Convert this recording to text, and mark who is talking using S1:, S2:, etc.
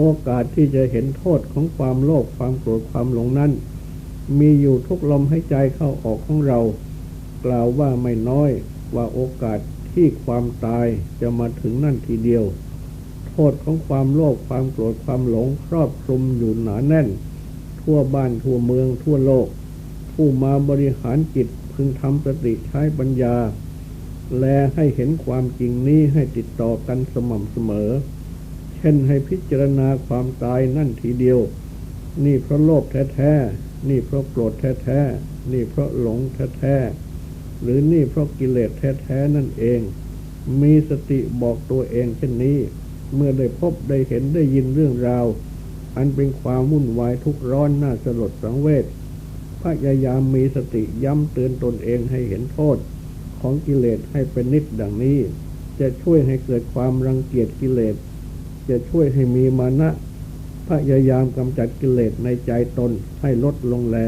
S1: โอกาสที่จะเห็นโทษของความโลภความโกรธความหลงนั้น มีอยู่ทุกลมให้ใจเข้าออกของเรา กล่าวว่าไม่น้อยว่าโอกาสที่ความตายจะมาถึงนั่นทีเดียว โทษของความโลภความโกรธความหลงครอบคลุมอยู่หนาแน่น ทั่วบ้านทั่วเมืองทั่วโลก ผู้มาบริหารจิตพึงทำสติใช้ปัญญา แลให้เห็นความจริงนี้ให้ติดต่อกันสม่ำเสมอ เช่นให้พิจารณาความตายนั่นทีเดียว นี่เพราะโลภแท้ๆ นี่เพราะโกรธแท้ๆ นี่เพราะหลงแท้ๆ หรือนี่เพราะกิเลสแท้ๆนั่นเอง มีสติบอกตัวเองเช่นนี้ เมื่อได้พบได้เห็นได้ยินเรื่องราว อันเป็นความวุ่นวายทุกร้อนน่าสลดสังเวชพยายามมีสติย้ำเตือนตนเองให้เห็นโทษ ของกิเลสให้เป็นนิดดังนี้ จะช่วยให้เกิดความรังเกียจกิเลส จะช่วยให้มีมานะ พยายามกำจัดกิเลสในใจตนให้ลดลงแล